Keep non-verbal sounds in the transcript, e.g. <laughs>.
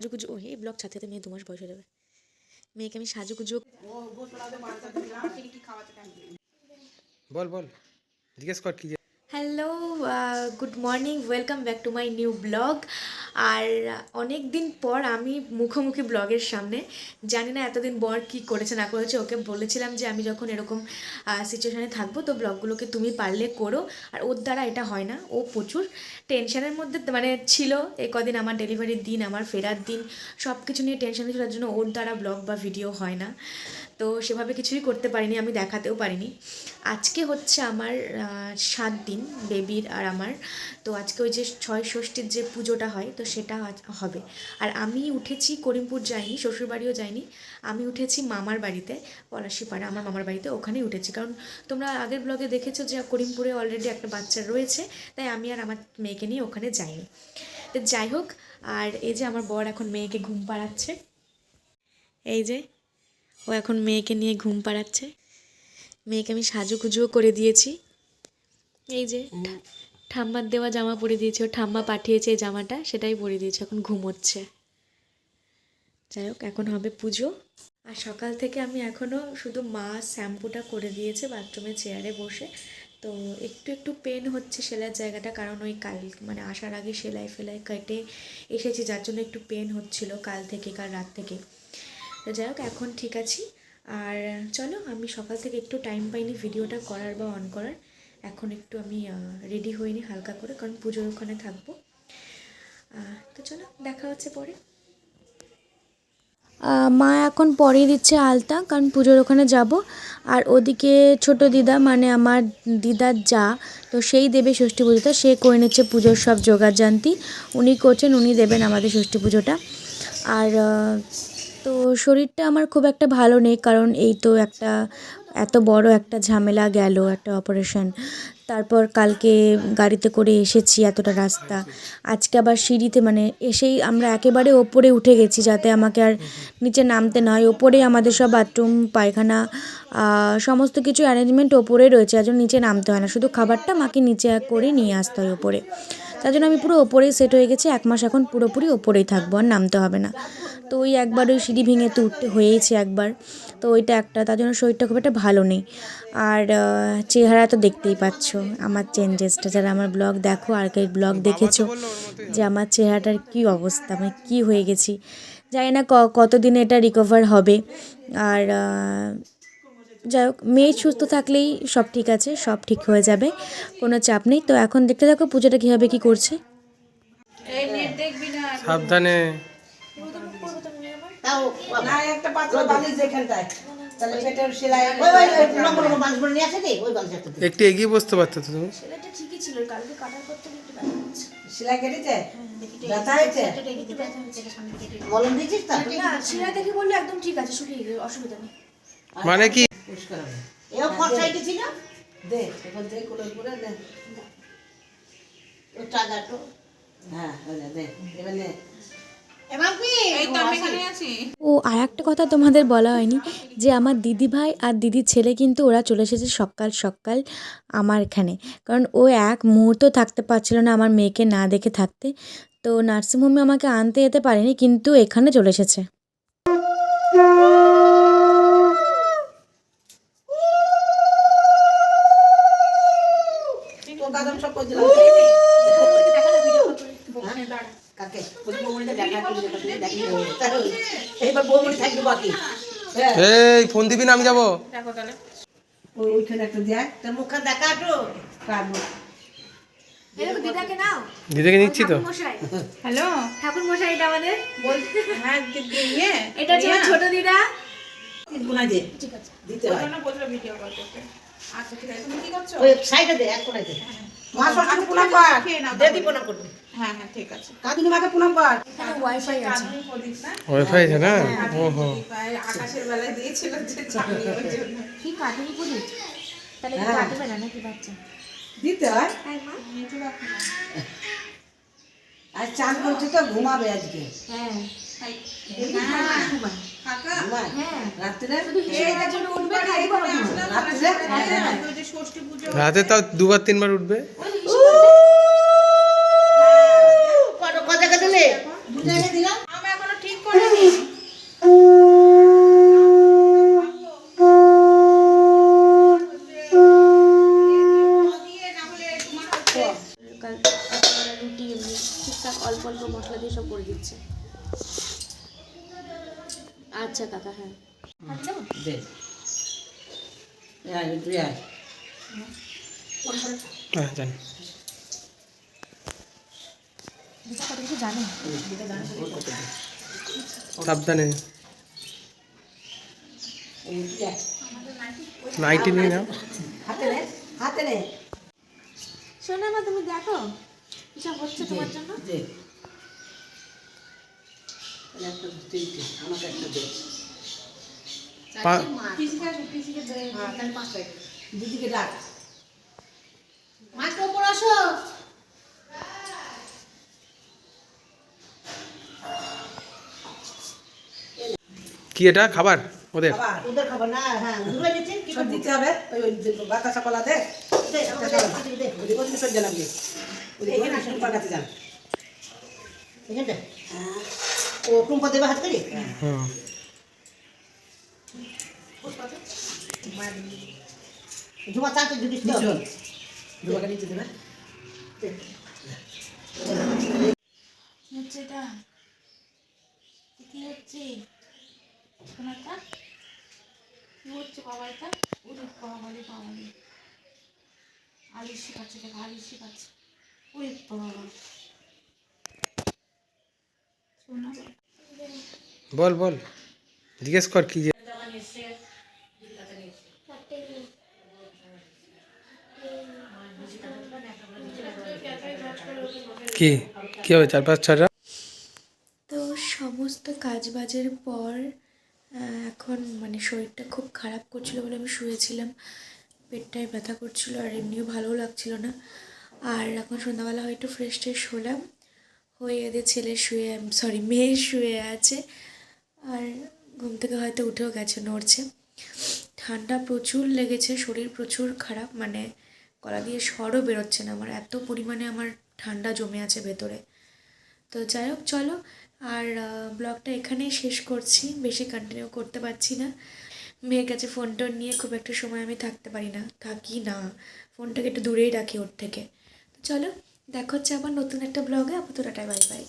সাজুগুজু ও এই ব্লগ ছাড়তে মেয়ে দু মাস বয়স হয়ে যাবে। মেয়েকে আমি সাজুগুজু বল বল জিজ্ঞেস কর কি hello good morning welcome back to my new blog আর অনেক দিন পর আমি মুখোমুখি ব্লগের সামনে, জানি না এতদিন বর কি করেছে, না করেছে, ওকে বলেছিলাম যে আমি যখন এরকম সিচুয়েশানে থাকব, তো ব্লগগুলোকে তুমি পারলে করো। আর ওর দ্বারা এটা হয় না, ও প্রচুর টেনশনের মধ্যে মানে ছিল এই কদিন আমার ডেলিভারির দিন, আমার ফেরার দিন সব কিছু নিয়ে টেনশনে ছিল জন্য ওর দ্বারা ব্লগ বা ভিডিও হয় না। তো সেভাবে কিছুই করতে পারিনি, আমি দেখাতেও পারিনি। আজকে হচ্ছে আমার সাত দিন বেবির আর আমার। তো আজকে ওই যে ছয় ষষ্ঠীর যে পুজোটা হয়, তো সেটা হবে। আর আমি উঠেছি করিমপুর যাইনি, শ্বশুরবাড়িও যাইনি। আমি উঠেছি মামার বাড়িতে, পলাশিপাড়া, আমার মামার বাড়িতে, ওখানেই উঠেছি। কারণ তোমরা আগের ব্লগে দেখেছ যে করিমপুরে অলরেডি একটা বাচ্চা রয়েছে, তাই আমি আর আমার মেয়েকে নিয়ে ওখানে যাইনি। তো যাই হোক, আর এই যে আমার বর এখন মেয়েকে ঘুম পাড়াচ্ছে। এই যে ও এখন মেয়েকে নিয়ে ঘুম পাড়াচ্ছে। মেয়েকে আমি সাজুগুজুও করে দিয়েছি। এই যে ঠা- ঠাম্মার দেওয়া জামা পরে দিয়েছি। ও ঠাম্মা পাঠিয়েছে এই জামাটা সেটাই পরে দিয়েছে। এখন ঘুমোচ্ছে। যাই হোক এখন হবে পুজো। আর সকাল থেকে আমি এখনও শুধু মা শ্যাম্পুটা করে দিয়েছে বাথরুমে চেয়ারে বসে। তো একটু একটু পেন হচ্ছে সেলাইয়ের জায়গাটা কারণ ওই কাল মানে আসার আগে সেলাই ফেলাই কেটে এসেছি যার জন্য একটু পেন হচ্ছিল কাল থেকে কাল রাত থেকে। তো যাই হোক, এখন ঠিক আছি। আর চলো, আমি সকাল থেকে একটু টাইম পাইনি ভিডিওটা করার বা অন করার। এখন একটু আমি রেডি হইনি হালকা করে, কারণ পুজোর ওখানে থাকব। তো চলো, দেখা হচ্ছে পরে। মা এখন পরিয়ে দিচ্ছে আলতা, কারণ পুজোর ওখানে যাব। আর ওদিকে ছোট দিদা মানে আমার দিদার যা, তো সেই দেবে ষষ্ঠী পুজোটা। সে করে নিচ্ছে পুজোর সব জোগাড় জানতি উনি করছেন, উনি দেবেন আমাদের ষষ্ঠী পুজোটা। আর তো শরীরটা আমার খুব একটা ভালো নেই, কারণ এই তো একটা এত বড় একটা ঝামেলা গেল, একটা অপারেশন তারপর কালকে গাড়িতে করে এসেছি এতটা রাস্তা। আজকে আবার সিঁড়িতে মানে এসেই আমরা একেবারে ওপরে উঠে গেছি, যাতে আমাকে আর নিচে নামতে না হয়। ওপরেই আমাদের সব বাথরুম পায়খানা সমস্ত কিছু অ্যারেঞ্জমেন্ট ওপরে রয়েছে যার নিচে নামতে হয় না। শুধু খাবারটা মাকে নিচে করে নিয়ে আসতে হয় ওপরে। তার জন্য আমি পুরো ওপরেই সেট হয়ে গেছি। এক মাস এখন পুরোপুরি ওপরেই থাকব আর নামতে হবে না। তো ওই একবার ওই সিঁড়ি ভেঙে তো উঠতে হয়েইছে একবার। তো ওইটা একটা তার জন্য শরীরটা খুব একটা ভালো নেই। আর চেহারা তো দেখতেই পাচ্ছ আমার চেঞ্জেসটা যারা আমার ব্লগ দেখো আর কে ব্লগ দেখেছ যে আমার চেহারাটার কী অবস্থা মানে কী হয়ে গেছি। জানি না ক- কতদিনে এটা রিকভার হবে। আর যাই হোক মেয়ে সুস্থ থাকলেই সব ঠিক আছে সব ঠিক হয়ে যাবে কোনো চাপ নেই। তো এখন দেখতে থাকো পুজোটা কীভাবে কী করছে। সাবধানে। একটা এগিয়ে বসতে পারতো তুমি। ঠিকই ছিল কালকে কাটার করতে একটু ব্যথা হচ্ছে। সেলাই কেটেছে? ব্যথা হয়েছে? মলম দিয়েছিস তো? না সেলাই দেখে বললে একদম ঠিক আছে শুকিয়ে অসুবিধা নেই। মানে কি? পরিষ্কার হবে। এও হয়েছে না? দে দে কুলোর করে দে। ও টাকাটো হ্যাঁ দে এবার নে ও আর একটা কথা তোমাদের বলা হয়নি যে আমার দিদি ভাই আর দিদির ছেলে কিন্তু ওরা চলে এসেছে সকাল সকাল আমার এখানে। কারণ ও এক মুহূর্ত থাকতে পারছিল না আমার মেয়েকে না দেখে থাকতে। তো নার্সিংহোমে আমাকে আনতে যেতে পারেনি কিন্তু এখানে চলে এসেছে। সব হ্যাঁ? কাকে এইবার থাকবে বাকি হ্যাঁ এই ফোন দিবি না আমি যাব ওইখানে একটা দেখ তোর মুখটা দেখা তো কার দিদাকে নিচ্ছি তো হ্যালো ঠাকুর মশাই এটা আমাদের হ্যাঁ ইয়ে এটা ছোট দিদা ঠিক আছে দিতে হয় না বলল ভিডিও কল করতে আচ্ছা ঠিক আছে তুমি কি করছ? ওই সাইডে দে এক কোণায় দে। মা ষষ্ঠী প্রণাম কর। খেয়ে প্রণাম করবি হ্যাঁ হ্যাঁ ঠিক আছে। কাকিনি মাকে প্রণাম কর। ওয়াইফাই আছে। চাঁদনি প্রদীপ না। ওয়াইফাই আছে না? ওহো। আকাশের বেলায় দিয়েছিল যে চাঁদনি <laughs> ওই জন্য। কি কাটুনি পুরি তাহলে হ্যাঁ। কাটবে না নাকি বাচ্চা? দিতে হয়। হ্যাঁ মা। নিচু রাখো না। আর চান করছে তো ঘুমাবে আজকে। হ্যাঁ। হ্যাঁ। হ্যাঁ। রাত্রে? রাতে তাও দুবার তিনবার উঠবে? রুটি ঠিকঠাক অল্প অল্প মশলা করে দিচ্ছে আচ্ছা কাকা হ্যাঁ। জানি সাবধানে তুই আয়। নাইটি নিয়ে নাও হাতে নে হাতে নে। শোনো না তুমি দেখো? কিসব হচ্ছে তোমার জন্য। দে। একটা আমাকে একটা দে পা- পিসিকে আসো, পিসিকে দে। হ্যাঁ তাহলে পাঁচটা দিদিকে ডাক মাকে ওপর আসো। কি এটা? খাবার? ওদের? খাবার ওদের খাবার না হ্যাঁ ওগুলো দিচ্ছেন কি দিতে হবে। ওই ওই বাতাসা কলা দে। দে ওদিকে টুম্পার কাছে যান এখানটা ও টুম্পা দেবে হাত করি? হুম ঝুমা চাঁদে তো চল দুবাকে নিচে দেবে। হচ্ছে এটা কি হচ্ছে? শোনাটা কি হচ্ছে বাবা এটা ওরে বাবালে বাবালে আলিশ শেখাচ্ছে দেখো আলিশ শেখাচ্ছে। ওরে বাবা। বল বল। জিজ্ঞেস কর কি যে কি? কি হবে? চার পাঁচ ছটা তো সমস্ত কাজ বাজের পর এখন মানে শরীরটা খুব খারাপ করছিল বলে আমি শুয়েছিলাম। পেটটায় ব্যথা করছিল আর এমনিও ভালোও লাগছিল না। আর এখন সন্ধ্যাবেলা হয়তো ফ্রেশ ট্রেশ হলাম। হয়ে এদের ছেলে শুয়ে সরি মেয়ে শুয়ে আছে। আর ঘুম থেকে হয়তো উঠেও গেছে, নড়ছে। ঠান্ডা প্রচুর লেগেছে, শরীর প্রচুর খারাপ মানে গলা দিয়ে স্বরও বেরোচ্ছে না। আমার এত পরিমাণে আমার ঠান্ডা জমে আছে ভেতরে। তো যাই হোক, চলো। আর ব্লগটা এখানেই শেষ করছি। বেশি কন্টিনিউ করতে পারছি না। মেয়ের কাছে ফোন টোন নিয়ে খুব একটা সময় আমি থাকতে পারি না, থাকি না। ফোনটাকে একটু দূরেই রাখি ওর থেকে। তো চলো, দেখা হচ্ছে আবার নতুন একটা ব্লগে। আপাতত বাই বাই